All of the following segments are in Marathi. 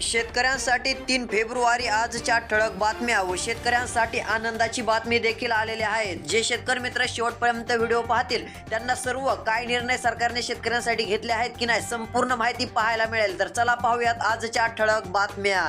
शेतकऱ्यांसाठी तीन फेब्रुवारी आजच्या ठळक बातम्या व शेतकऱ्यांसाठी आनंदाची बातमी देखील आलेली आहे. जे शेतकरी मित्र शेवटपर्यंत व्हिडिओ पाहतील त्यांना सर्व काय निर्णय सरकारने शेतकऱ्यांसाठी घेतले आहेत की नाही संपूर्ण माहिती पाहायला मिळेल. तर चला पाहूयात आजच्या ठळक बातम्या.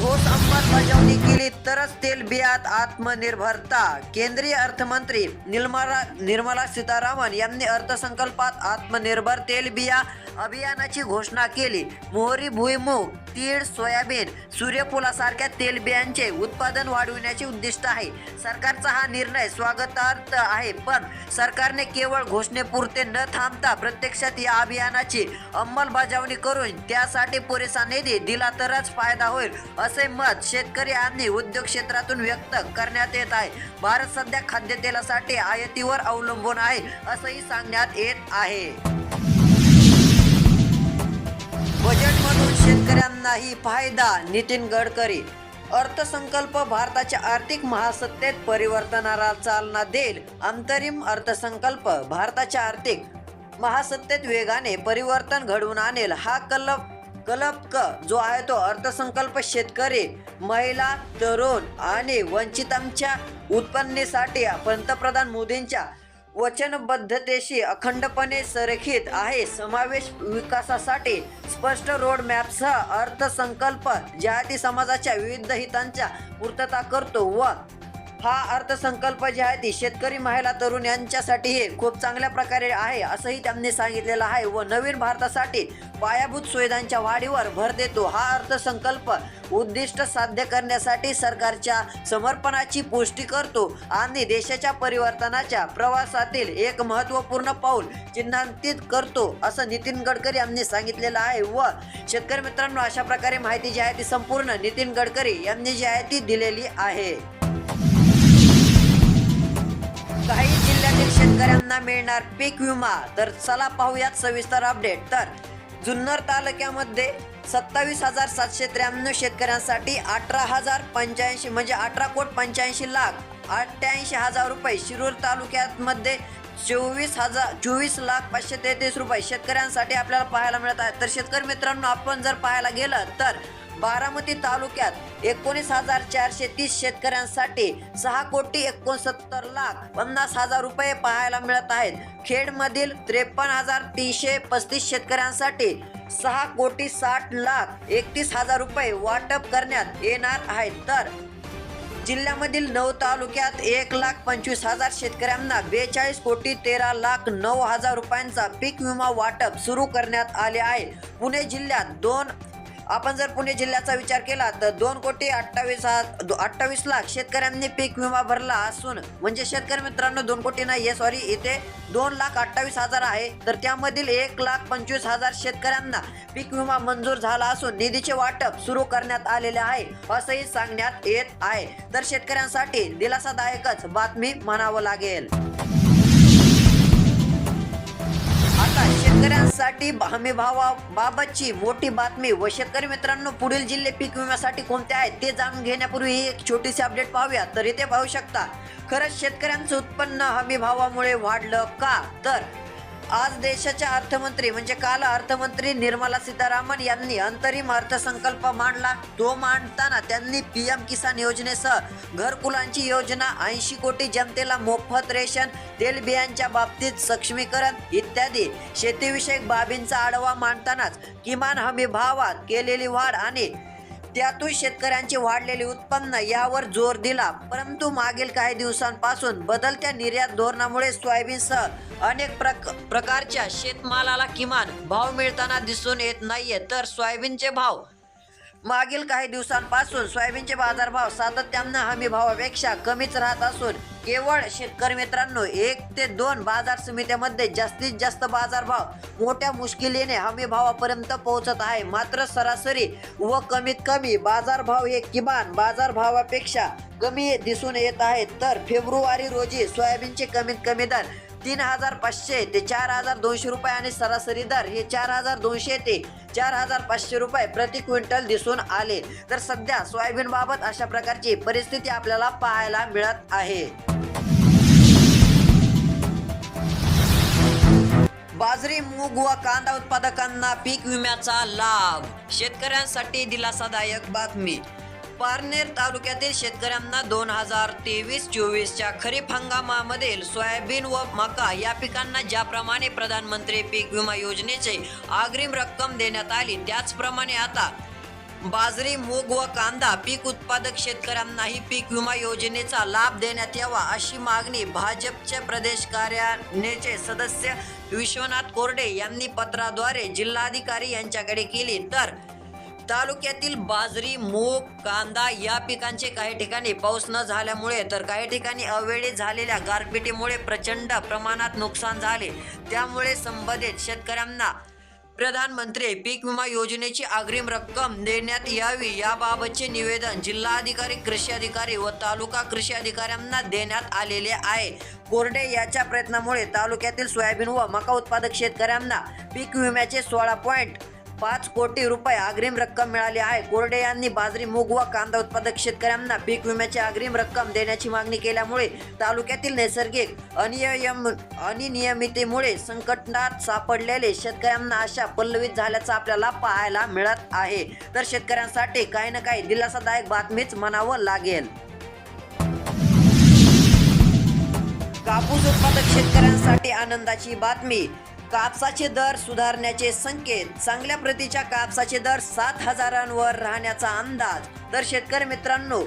ठोस अंमलबजावणी केली तरच तेलबियात आत्मनिर्भरता. केंद्रीय अर्थमंत्री निर्मला निर्मला सीतारामन यांनी अर्थसंकल्पात आत्मनिर्भर तेलबिया अभियानाची घोषणा केली. मोहरी भुईमूग तीळ सोयाबीन सूर्यफुलासारख्या तेलबियांचे उत्पादन वाढविण्याचे उद्दिष्ट आहे. सरकारचा हा निर्णय स्वागतार्थ आहे पण सरकारने केवळ घोषणेपुरते न थांबता प्रत्यक्षात या अभियानाची अंमलबजावणी करून त्यासाठी पुरेसा निधी दिला तरच फायदा होईल असे मत शेतकरी आणि उद्योग क्षेत्रातून व्यक्त करण्यात येत आहे. भारत सध्या खाद्यतेलासाठी आयातीवर अवलंबून आहे असंही सांगण्यात येत आहे. बजेटमधून शेतकऱ्यांनाही फायदा नितीन गडकरी. अर्थसंकल्प भारताच्या आर्थिक महासत्तेत परिवर्तनाला चालना देईल. अंतरिम अर्थसंकल्प भारताच्या आर्थिक महासत्तेत वेगाने परिवर्तन घडवून आणेल. हा कलप कलपक जो आहे तो अर्थसंकल्प शेतकरी महिला तरुण आणि वंचितांच्या उत्पन्नेसाठी पंतप्रधान मोदींच्या वचनबद्धतेशी अखंडपणे संरेखित आहे. समावेश विकासासाठी स्पष्ट रोडमॅपसह अर्थसंकल्प जाती समाजाच्या विविध हितांच्या पूर्तता करतो व हा अर्थसंकल्प जे आहे ती शेतकरी महिला तरुण यांच्यासाठी हे खूप चांगल्या प्रकारे आहे असंही त्यांनी सांगितलेलं आहे. व नवीन भारतासाठी पायाभूत सुविधांच्या वाढीवर भर देतो. हा अर्थसंकल्प उद्दिष्ट साध्य करण्यासाठी सरकारच्या समर्पणाची पुष्टी करतो आणि देशाच्या परिवर्तनाच्या प्रवासातील एक महत्त्वपूर्ण पाऊल चिन्हांकित करतो असं नितीन गडकरी यांनी सांगितलेलं आहे. व शेतकरी मित्रांनो अशा प्रकारे माहिती जी आहे ती संपूर्ण नितीन गडकरी यांनी जी आहे ती दिलेली आहे. काही जिल्ह्यातील शेतकऱ्यांना मिळणार पीक विमा. तर चला पाहूयात सविस्तर अपडेट तर जुन्नर तालुक्यामध्ये सत्तावीस हजार सातशे त्र्याण्णव शेतकऱ्यांसाठी अठरा हजार पंच्याऐंशी म्हणजे अठरा कोट पंच्याऐंशी लाख अठ्ठ्याऐंशी हजार रुपये शिरूर तालुक्यात मध्ये चोवीस हजार चोवीस लाख पाचशे तेहतीस रुपये शेतकऱ्यांसाठी आपल्याला पाहायला मिळत आहे तर शेतकरी मित्रांनो आपण जर पाहायला गेलं तर बारामती तालुक्यात एकोणीस हजार चारशे तीस शेतकऱ्यांसाठी सहा कोटी एकोणसत्तर लाख पन्नास हजार रुपये पाहायला मिळत आहेत. खेडमधील त्रेपन्न हजार तीनशे पस्तीस शेतकऱ्यांसाठी सहा कोटी साठ लाख एकतीस हजार रुपये वाटप करण्यात येणार आहेत. तर जिल्ह्यामधील नऊ तालुक्यात एक लाख पंचवीस हजार शेतकऱ्यांना बेचाळीस कोटी तेरा लाख नऊ हजार रुपयांचा पीक विमा वाटप सुरू करण्यात आले आहे. पुणे जिल्ह्यात दोन आपण जर पुणे जिल्ह्याचा विचार केला तर दोन कोटी अठ्ठावीस हा- अठ्ठावीस लाख शेतकऱ्यांनी पीक विमा भरला असून म्हणजे शेतकरी मित्रांनो दोन कोटी नाही सॉरी इथे दोन लाख अठ्ठावीस हजार आहे. तर त्यामधील एक लाख पंचवीस हजार शेतकऱ्यांना पीक विमा मंजूर झाला असून निधीचे वाटप सुरू करण्यात आलेले आहे असंही सांगण्यात येत आहे. तर शेतकऱ्यांसाठी दिलासादायकच बातमी म्हणावं लागेल. शेतकऱ्यांसाठी हमी भावाबाबतची मोठी बातमी. व शेतकरी मित्रांनो पुढील जिल्हे पीक विम्यासाठी कोणते आहेत ते जाणून घेण्यापूर्वी एक छोटीशी अपडेट पाहूया. तर इथे पाहू शकता खरंच शेतकऱ्यांचं उत्पन्न हमी भावामुळे वाढलं का? तर आज देशाच्या अर्थमंत्री म्हणजे काल अर्थमंत्री निर्मला सीतारामन यांनी अंतरिम अर्थसंकल्प मांडला. तो मांडताना त्यांनी पी एम किसान योजनेसह घरकुलांची योजना ऐंशी कोटी जनतेला मोफत रेशन तेलबियांच्या बाबतीत सक्षमीकरण इत्यादी. शेतीविषयक बाबींचा आढावा मांडतानाच किमान हमी भावात केलेली वाढ आणि त्यातून शेतकऱ्यांचे वाढलेले उत्पन्न यावर जोर दिला. परंतु मागील काही दिवसांपासून बदलत्या निर्यात धोरणामुळे सोयाबीनसह अनेक प्रक प्रकारच्या शेतमालाला किमान भाव मिळताना दिसून येत नाहीये. तर सोयाबीनचे भाव मागील काही दिवसांपासून सोयाबीनचे बाजारभाव सातत्यानं हमी भावापेक्षा कमीच राहत असून केवळ शेतकरी मित्रांनो एक ते दोन बाजार समित्यामध्ये जास्तीत जास्त बाजारभाव मोठ्या मुश्किलीने हमी भावापर्यंत पोहोचत आहे. मात्र सरासरी व कमीत कमी बाजारभाव हे किमान बाजारभावापेक्षा कमी दिसून येत आहेत. तर फेब्रुवारी रोजी सोयाबीनचे कमीत कमी दर तीन हजार पाचशे ते चार हजार दोनशे रुपये आणि सरासरी दर हे चार हजार दोनशे ते चार हजार पाचशे रुपये प्रति क्विंटल दिसून आले. तर सध्या सोयाबीनबाबत अशा प्रकारची परिस्थिती आपल्याला पाहायला मिळत आहे. बाजरी मूग व कांदा उत्पादकांना पीक विम्याचा लाभ. शेतकऱ्यांसाठी दिलासादायक बातमी. पारनेर तालुक्यातील शेतकऱ्यांना दोन हजार तेवीस चोवीसच्या खरीप हंगामामधील सोयाबीन व मका या पिकांना ज्याप्रमाणे प्रधानमंत्री पीक विमा योजनेचे अग्रिम रक्कम देण्यात आली त्याचप्रमाणे आता बाजरी मूग व कांदा पीक उत्पादक शेतकऱ्यांनाही पीक विमा योजनेचा लाभ देण्यात यावा अशी मागणी भाजपचे प्रदेश कार्यालयाचे सदस्य विश्वनाथ कोरडे यांनी पत्राद्वारे जिल्हाधिकारी यांच्याकडे केली. तर तालुक्यातील बाजरी मूग कांदा या पिकांचे काही ठिकाणी पाऊस न झाल्यामुळे तर काही ठिकाणी अवेळी झालेल्या गारपिटीमुळे प्रचंड प्रमाणात नुकसान झाले. त्यामुळे संबंधित शेतकऱ्यांना प्रधानमंत्री पीक विमा योजनेची अग्रिम रक्कम देण्यात यावी याबाबतचे निवेदन जिल्हाधिकारी कृषी अधिकारी व तालुका कृषी अधिकाऱ्यांना देण्यात आलेले आहे. कोरडे याच्या प्रयत्नामुळे तालुक्यातील सोयाबीन व मका उत्पादक शेतकऱ्यांना पीक विम्याचे सोळा पॉईंट पाच कोटी रुपये अग्रिम रक्कम मिळाली आहे. कोरडे यांनी बाजरी मूग व कांदा उत्पादक शेतकऱ्यांना पीक विम्याची अग्रिम रक्कम देण्याची मागणी केल्यामुळे तालुक्यातील नैसर्गिक अनियम अनियमितेमुळे संकटात सापडलेले शेतकऱ्यांना अशा पल्लवित झाल्याचं आपल्याला पाहायला मिळत आहे. तर शेतकऱ्यांसाठी काही ना काही दिलासादायक बातमीच म्हणावं लागेल. कापूस उत्पादक शेतकऱ्यांसाठी आनंदाची बातमी. कापसाचे दर सुधारण्याचे संकेत. चांगल्या प्रतीच्या कापसाचे दर सात हजारांवर राहण्याचा अंदाज. तर शेतकरी मित्रांनो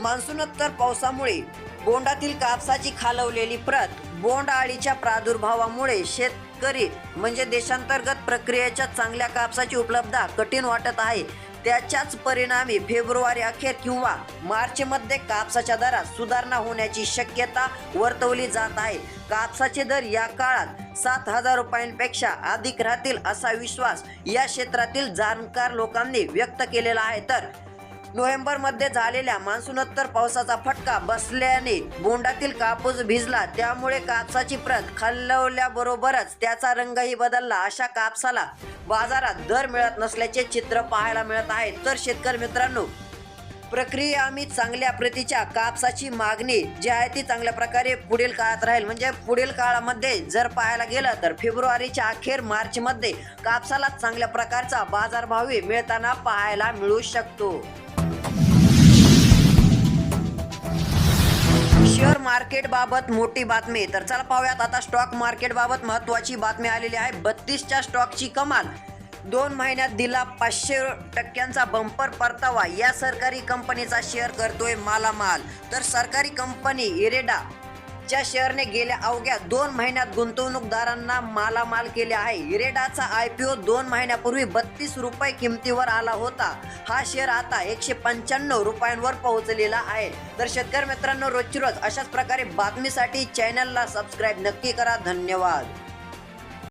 मान्सूनोत्तर पावसामुळे बोंडातील कापसाची खालवलेली प्रत बोंड आळीच्या प्रादुर्भावामुळे शेतकरी म्हणजे देशांतर्गत प्रक्रियेच्या चांगल्या कापसाची उपलब्धता कठीण वाटत आहे. त्याच्याच परिणामी फेब्रुवारी अखेर किंवा मार्चमध्ये कापसाच्या दरात सुधारणा होण्याची शक्यता वर्तवली जात आहे. कापसाचे दर या काळात सात हजार रुपयांपेक्षा अधिक राहतील असा विश्वास या क्षेत्रातील जाणकार लोकांनी व्यक्त केलेला आहे. तर नोव्हेंबरमध्ये झालेल्या मान्सूनोत्तर पावसाचा फटका बसल्याने बोंडातील कापूस भिजला. त्यामुळे कापसाची प्रत खाल्लवल्याबरोबरच त्याचा रंगही बदलला. अशा कापसाला बाजारात दर मिळत नसल्याचे चित्र पाहायला मिळत आहे. तर शेतकरी मित्रांनो प्रक्रिया आम्ही चांगल्या प्रतीच्या कापसाची मागणी जी आहे ती चांगल्या प्रकारे पुढील काळात राहील. म्हणजे पुढील काळामध्ये जर पाहायला गेलं तर फेब्रुवारीच्या अखेर मार्चमध्ये कापसाला चांगल्या प्रकारचा बाजारभावही मिळताना पाहायला मिळू शकतो. शेअर मार्केट बाबत मोठी बातमी. तर चला पाहूयात आता स्टॉक मार्केट बाबत महत्वाची बातमी आलेली आहे. बत्तीसच्या स्टॉकची कमाल. दोन महिन्यात दिला पाचशे टक्क्यांचा बंपर परतावा. या सरकारी कंपनीचा शेअर करतोय मालामाल. तर सरकारी कंपनी इरेडा च्या शेअरने गेल्या अवघ्या दोन महिन्यात गुंतवणूकदारांना मालामाल केले आहे. इरेडाचा आय पी ओ दोन महिन्यापूर्वी बत्तीस रुपये किमतीवर आला होता. हा शेअर आता एकशे पंच्याण्णव रुपयांवर पोहोचलेला आहे. तर शेतकरी मित्रांनो रोजची रोज अशाच प्रकारे बातमीसाठी चॅनलला सबस्क्राईब नक्की करा. धन्यवाद.